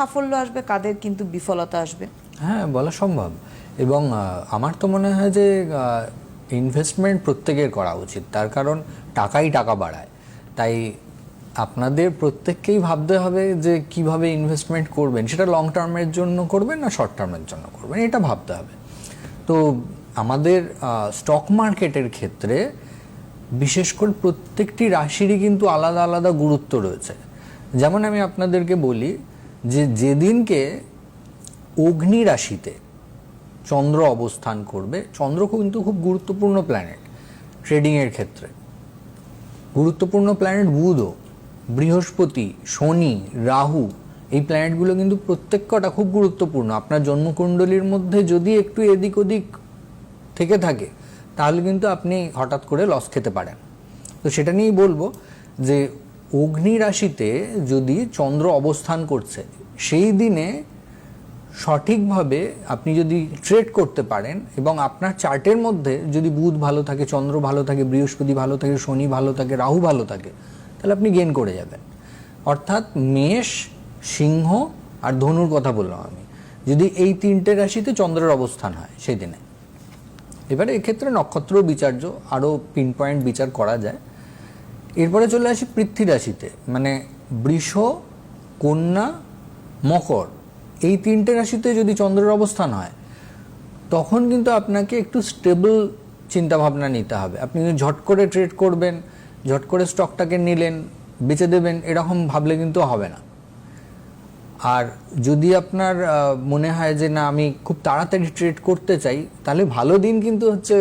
সাফল্য আসবে, কাদের কিন্তু বিফলতা আসবে। হ্যাঁ বলা সম্ভব। এবং আমার তো মনে হয় যে ইনভেস্টমেন্ট প্রত্যেকের করা উচিত। তার কারণ, টাকাই টাকা বাড়ায়। তাই আপনাদের প্রত্যেককেই ভাবতে হবে যে, কীভাবে ইনভেস্টমেন্ট করবেন? সেটা লং টার্মের জন্য করবেন না শর্ট টার্মের জন্য করবেন? এটা ভাবতে হবে। তো, আমাদের স্টক মার্কেটের ক্ষেত্রে, বিশেষ করে প্রত্যেকটি রাশিরই কিন্তু আলাদা আলাদা গুরুত্ব রয়েছে। যেমন আমি আপনাদেরকে বলি যে যেদিনকে অগ্নি রাশিতে চন্দ্র অবস্থান করবে, চন্দ্র কিন্তু খুব গুরুত্বপূর্ণ প্ল্যানেট ট্রেডিংয়ের ক্ষেত্রে। গুরুত্বপূর্ণ প্ল্যানেট বুধও, বৃহস্পতি, শনি, রাহু, এই প্ল্যানেটগুলো কিন্তু প্রত্যেক কটা খুব গুরুত্বপূর্ণ। আপনার জন্মকুণ্ডলীর মধ্যে যদি একটু এদিক ওদিক থেকে থাকে, তাহলে কিন্তু আপনি হঠাৎ করে লস খেতে পারেন। তো সেটা নিয়েই বলব যে অগ্নি রাশিতে যদি চন্দ্র অবস্থান করছে, সেই দিনে সঠিকভাবে আপনি যদি ট্রেড করতে পারেন এবং আপনার চার্টের মধ্যে যদি বুধ ভালো থাকে, চন্দ্র ভালো থাকে, বৃহস্পতি ভালো থাকে, শনি ভালো থাকে, রাহু ভালো থাকে, তাহলে আপনি গেন করে যাবেন। অর্থাৎ মেষ, সিংহ আর ধনুর কথা বললাম আমি। যদি এই তিনটে রাশিতে চন্দ্রের অবস্থান হয় সেই দিনে। এবারে এক্ষেত্রে নক্ষত্র বিচার্য আরও পিন পয়েন্ট বিচার করা যায়। এরপরে চলে আসি পৃথ্বী রাশিতে মানে বৃষ, কন্যা, মকর। এই তিনটে রাশিতে যদি চন্দ্রের অবস্থান হয়, তখন কিন্তু আপনাকে একটু স্টেবল চিন্তাভাবনা নিতে হবে। আপনি ঝট করে ট্রেড করবেন, ঝট করে স্টকটাকে নিলেন, বেচে দেবেন, এরকম ভাবলে কিন্তু হবে না। আর যদি আপনার মনে হয় যে না, আমি খুব তাড়াতাড়ি ট্রেড করতে চাই, তাহলে ভালো দিন কিন্তু হচ্ছে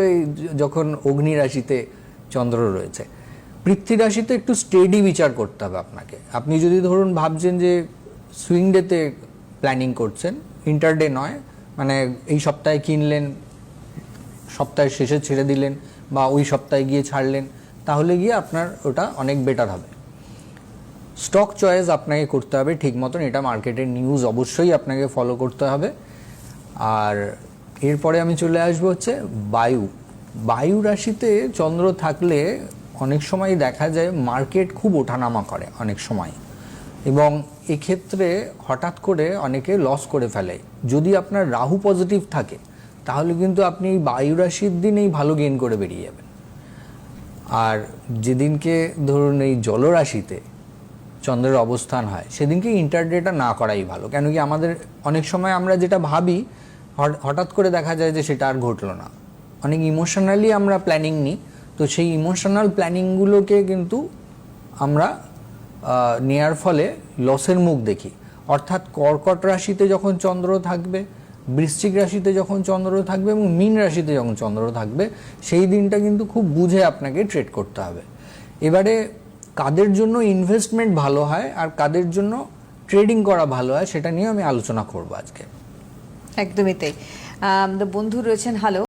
যখন অগ্নি রাশিতে চন্দ্র রয়েছে। পৃথ্বী রাশিতে একটু স্টেডি বিচার করতে হবে আপনাকে। আপনি যদি ধরুন ভাবছেন যে সুইং ডেতে প্ল্যানিং করছেন ইন্টারডে নয় মানে এই সপ্তাহে কিনলেন, সপ্তাহের শেষে ছেড়ে দিলেন বা ওই সপ্তাহে গিয়ে ছাড়লেন, তাহলে গিয়ে আপনার ওটা অনেক বেটার হবে। স্টক চয়েস আপনাকে করতে হবে ঠিক মতন, এটা মার্কেটের নিউজ অবশ্যই আপনাকে ফলো করতে হবে। আর এরপরে আমি চলে আসব হচ্ছে বায়ু। বায়ু রাশিতে চন্দ্র থাকলে অনেক সময় দেখা যায় মার্কেট খুব ওঠানামা করে অনেক সময়। এবং এক্ষেত্রে হঠাৎ করে অনেকে লস করে ফেলে। যদি আপনার রাহু পজিটিভ থাকে, তাহলে কিন্তু আপনি এই বায়ু রাশির দিনেই ভালো গেইন করে বেরিয়ে যাবেন। আর যেদিনকে ধরুন এই জলরাশিতে চন্দ্রের অবস্থান হয়, সেদিনকে ইন্টারডেটা না করাই ভালো। কেন কি আমাদের অনেক সময় আমরা যেটা ভাবি হঠাৎ করে দেখা যায় যে সেটা আর ঘটলো না। অনেক ইমোশনালি আমরা প্ল্যানিং নিই তো সেই ইমোশনাল প্ল্যানিংগুলোকে কিন্তু আমরা নেয়ার ফলে লসের মুখ দেখি। অর্থাৎ কর্কট রাশিতে যখন চন্দ্র থাকবে, বৃশ্চিক রাশিতে যখন চন্দ্র থাকবে এবং মীন রাশিতে যখন চন্দ্র থাকবে, সেই দিনটা কিন্তু খুব বুঝে আপনাকে ট্রেড করতে হবে। এবারে কাদের জন্য ইনভেস্টমেন্ট ভালো হয় আর কাদের জন্য ট্রেডিং করা ভালো হয়, সেটা নিয়ে আমি আলোচনা করব আজকে। একদমই তাই। বন্ধু রয়েছেন হ্যালো